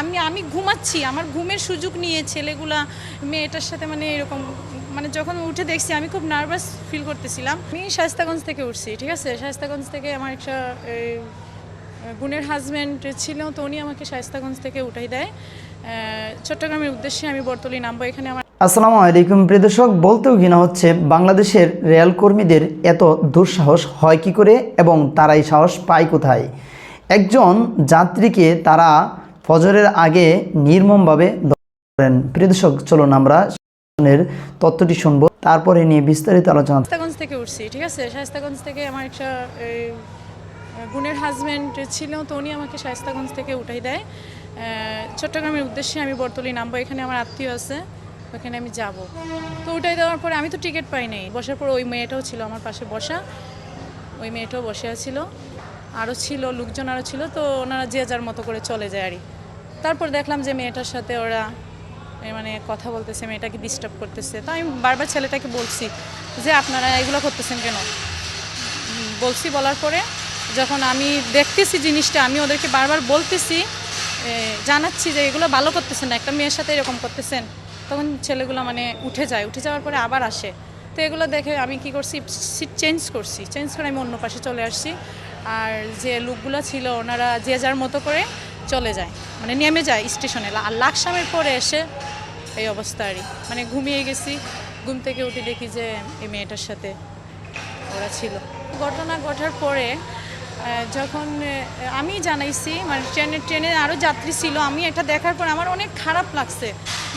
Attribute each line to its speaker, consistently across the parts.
Speaker 1: আমি আমি ঘুমাচ্ছি, আমার ঘুমের সুযোগ নিয়ে ছেলেগুলা, মেয়েটার সাথে মানে এরকম মানে যখন উঠে দেখছি আমি খুব নার্ভাস ফিল করতেছিলাম। আমি শাস্তাগঞ্জ থেকে উঠছি, ঠিক আছে? শাস্তাগঞ্জ থেকে আমার একটা বোনের হাজব্যান্ড ছিল, তো উনি আমাকে শাস্তাগঞ্জ থেকে উঠাই দেয়। চট্টগ্রামের উদ্দেশ্যে আমি বর্তলি নামবো, এখানে আমার
Speaker 2: আসসালামু আলাইকুম, প্রিয় দর্শক। বলতেও ঘৃণা হচ্ছে, বাংলাদেশের রেল কর্মীদের এত দুঃসাহস হয় কি করে এবং তারাই সাহস পায় কোথায়? একজন যাত্রীকে তারা ফজরের আগে নির্মমভাবে করেন। প্রিয় দর্শক, চলুন আমরা তথ্যটি শুনব। তারপরে নিয়ে বিস্তারিত আলোচনা।
Speaker 1: থেকে উঠছি, ঠিক আছে? শাস্তাগঞ্জ থেকে আমার একটা বোনের হাজব্যান্ড ছিল, তো উনি আমাকে শাস্তাগঞ্জ থেকে উঠাই দেয়। চট্টগ্রামের উদ্দেশ্যে আমি বর্তলি নামবো, এখানে আমার আত্মীয় আছে, ওখানে আমি যাব। তো উঠাই দেওয়ার পরে আমি তো টিকিট পাই নাই। বসার পর ওই মেয়েটাও ছিল আমার পাশে বসা, ওই মেয়েটাও বসে আছিল। আরও ছিল, লোকজন আরও ছিল, তো ওনারা যে যার মতো করে চলে যায় আর। তারপর দেখলাম যে মেয়েটার সাথে ওরা মানে কথা বলতেছে, মেয়েটাকে ডিস্টার্ব করতেছে। তো আমি বারবার ছেলেটাকে বলছি যে, আপনারা এগুলো করতেছেন কেন? বলছি বলার পরে যখন আমি দেখতেছি জিনিসটা, আমি ওদেরকে বারবার বলতেছি জানাচ্ছি যে, এগুলো ভালো করতেছেন না, একটা মেয়ের সাথে এরকম করতেছেন। তখন ছেলেগুলো মানে উঠে যায়, উঠে যাওয়ার পরে আবার আসে। তো এগুলো দেখে আমি কি করছি সিট চেঞ্জ করছি। চেঞ্জ করে আমি অন্য পাশে চলে আসছি। আর যে লোকগুলো ছিল, ওনারা যে যার মতো করে চলে যায় মানে নেমে যায় স্টেশনে। আর লাকসামের পরে এসে এই অবস্থা আরই মানে ঘুমিয়ে গেছি, ঘুম থেকে উঠে দেখি যে এই মেয়েটার সাথে ওরা ছিল। ঘটনা ঘটার পরে যখন আমি জানাইছি মানে ট্রেনে ট্রেনে আরও যাত্রী ছিল, আমি এটা দেখার পর আমার অনেক খারাপ লাগছে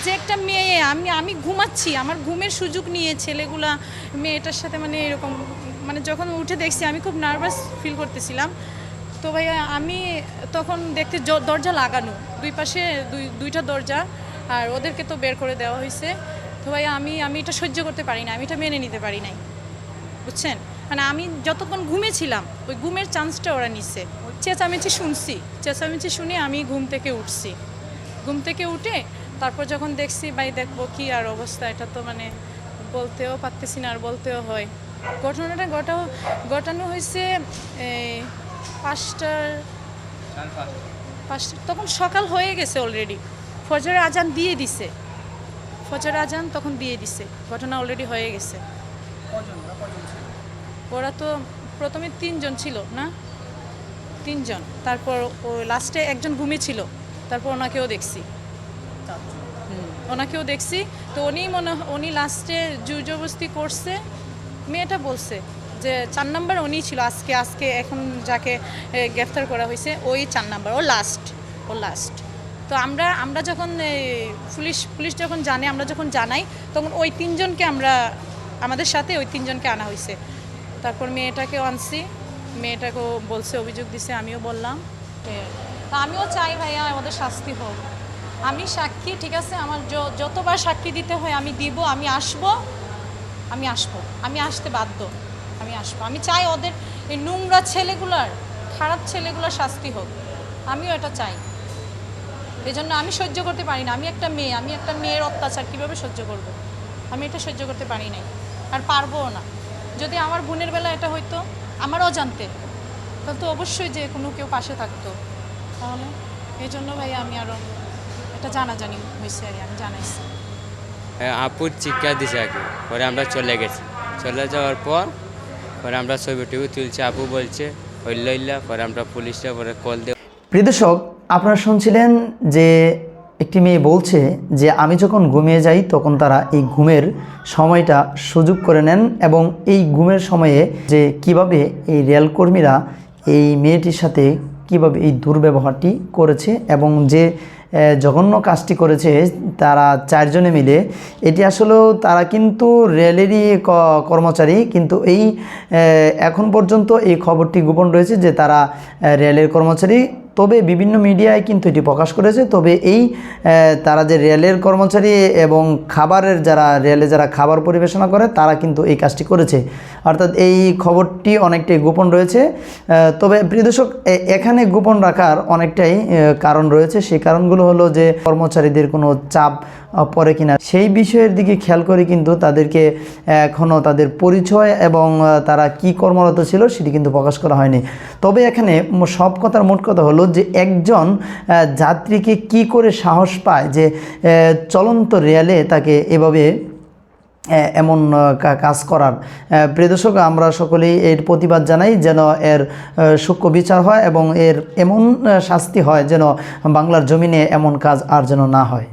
Speaker 1: যে একটা মেয়ে, আমি আমি ঘুমাচ্ছি, আমার ঘুমের সুযোগ নিয়ে ছেলেগুলা, মেয়েটার সাথে মানে এরকম মানে যখন উঠে দেখছি, আমি খুব নার্ভাস ফিল করতেছিলাম। তো ভাইয়া, আমি তখন দেখতে দরজা লাগানো। দুই পাশে দুই, দুইটা দরজা, আর ওদেরকে তো বের করে দেওয়া হয়েছে তো ভাইয়া, আমি আমি এটা সহ্য করতে পারি না, আমি এটা মেনে নিতে পারি নাই। বুঝছেন? মানে আমি যতক্ষণ ঘুমেছিলাম ওই ঘুমের চান্সটা ওরা নিচ্ছে চেঁচামেচি শুনছি, চেঁচামেচি শুনে আমি ঘুম থেকে উঠছি। ঘুম থেকে উঠে তারপর যখন দেখছি, ভাই, দেখব কি আর অবস্থা, এটা তো মানে বলতেও পারতেছি না, আর বলতেও হয়। ঘটনাটা ঘটাও, ঘটানো হয়েছে পাঁচটার পাঁচটা তখন সকাল হয়ে গেছে অলরেডি ফজরের আজান দিয়ে দিছে। ফজরের আজান তখন দিয়ে দিছে। ঘটনা অলরেডি হয়ে গেছে। ওরা তো প্রথমে তিনজন ছিল না? তিনজন। তারপর ও লাস্টে একজন ঘুমিয়েছিল তারপর ওনাকেও দেখছি। হুম, ওনাকেও দেখছি। তো উনি মনে হয়- উনি লাস্টে জুজবস্তি করছে। মেয়েটা বলছে যে চার নাম্বার উনি ছিল আজকে আজকে এখন যাকে গ্রেফতার করা হয়েছে, ওই চার নাম্বার ও লাস্ট ও লাস্ট তো আমরা আমরা যখন পুলিশ পুলিশ যখন জানে, আমরা যখন জানাই, তখন ওই তিনজনকে আমরা, আমাদের সাথে ওই তিনজনকে আনা হয়েছে। তারপর মেয়েটাকেও আনছি মেয়েটাকেও বলছে, অভিযোগ দিছে, আমিও বললাম তা আমিও চাই ভাইয়া আমাদের শাস্তি হোক। আমি সাক্ষী, ঠিক আছে, আমার যতবার সাক্ষী দিতে হয়, আমি দিব, আমি আসব আমি আসব, আমি আসতে বাধ্য। আমি আসব। আমি চাই ওদের এই নোংরা ছেলেগুলার খারাপ ছেলেগুলোর শাস্তি হোক। আমিও এটা চাই। এই জন্য আমি সহ্য করতে পারি না। আমি একটা মেয়ে আমি একটা মেয়ের অত্যাচার কীভাবে সহ্য করব। আমি এটা সহ্য করতে পারি নাই। আর পারবও না। যদি আমার বোনের বেলা এটা হইতো আমার অজান্তে তাহলে তো অবশ্যই যে কোনো কেউ পাশে থাকতো। তাহলে এই জন্য ভাই আমি আরও এটা জানাজানি হয়েছে আর আমি জানাইছি।
Speaker 3: হ্যাঁ, আপুর চিৎকার দিছে কি। পরে আমরা চলে গেছি। চলে যাওয়ার পর পরে আমরা ছবি তুলছি আপু বলছে, হইল হইল্লা পরে আমরা পুলিশটা পরে কল দিয়ে
Speaker 2: প্রিয় দর্শক, আপনারা শুনছিলেন যে একটি মেয়ে বলছে যে, আমি যখন ঘুমিয়ে যাই, তখন তারা এই ঘুমের সময়টা সুযোগ করে নেন এবং এই ঘুমের সময়ে যে কীভাবে এই রেলকর্মীরা এই মেয়েটির সাথে কীভাবে এই দুর্ব্যবহারটি করেছে এবং যে জঘন্য কাজটি করেছে তারা চারজনে মিলে। এটি আসলেও তারা কিন্তু রেলেরই কর্মচারী, কিন্তু এই এখন পর্যন্ত এই খবরটি গোপন রয়েছে যে তারা রেলের কর্মচারী তবে বিভিন্ন মিডিয়ায় কিন্তু এটি প্রকাশ করেছে। তবে এই তারা যে রেলের কর্মচারী এবং খাবারের যারা, রেলে যারা খাবার পরিবেশনা করে, তারা কিন্তু এই কাজটি করেছে। অর্থাৎ এই খবরটি অনেকটাই গোপন রয়েছে। তবে প্রিয় দর্শক, এ- এখানে গোপন রাখার অনেকটাই কারণ রয়েছে। সেই কারণগুলো হলো যে কর্মচারীদের কোনো চাপ পরে কিনা। সেই বিষয়ের দিকে খেয়াল করে কিন্তু তাদেরকে এখনও তাদের পরিচয় এবং, তারা কি কর্মরত ছিল সেটি কিন্তু প্রকাশ করা হয়নি। তবে এখানে সব কথার মোট কথা হলো যে একজন যাত্রীকে কি করে সাহস পায় যে চলন্ত রেলে তাকে এভাবে এমন কাজ করার। আহ, প্রিয় দর্শক আমরা সকলেই এর প্রতিবাদ জানাই যেন এর সূক্ষ্ম বিচার হয় এবং এর এমন শাস্তি হয় যেন বাংলার জমিনে এমন কাজ আর যেন না হয়।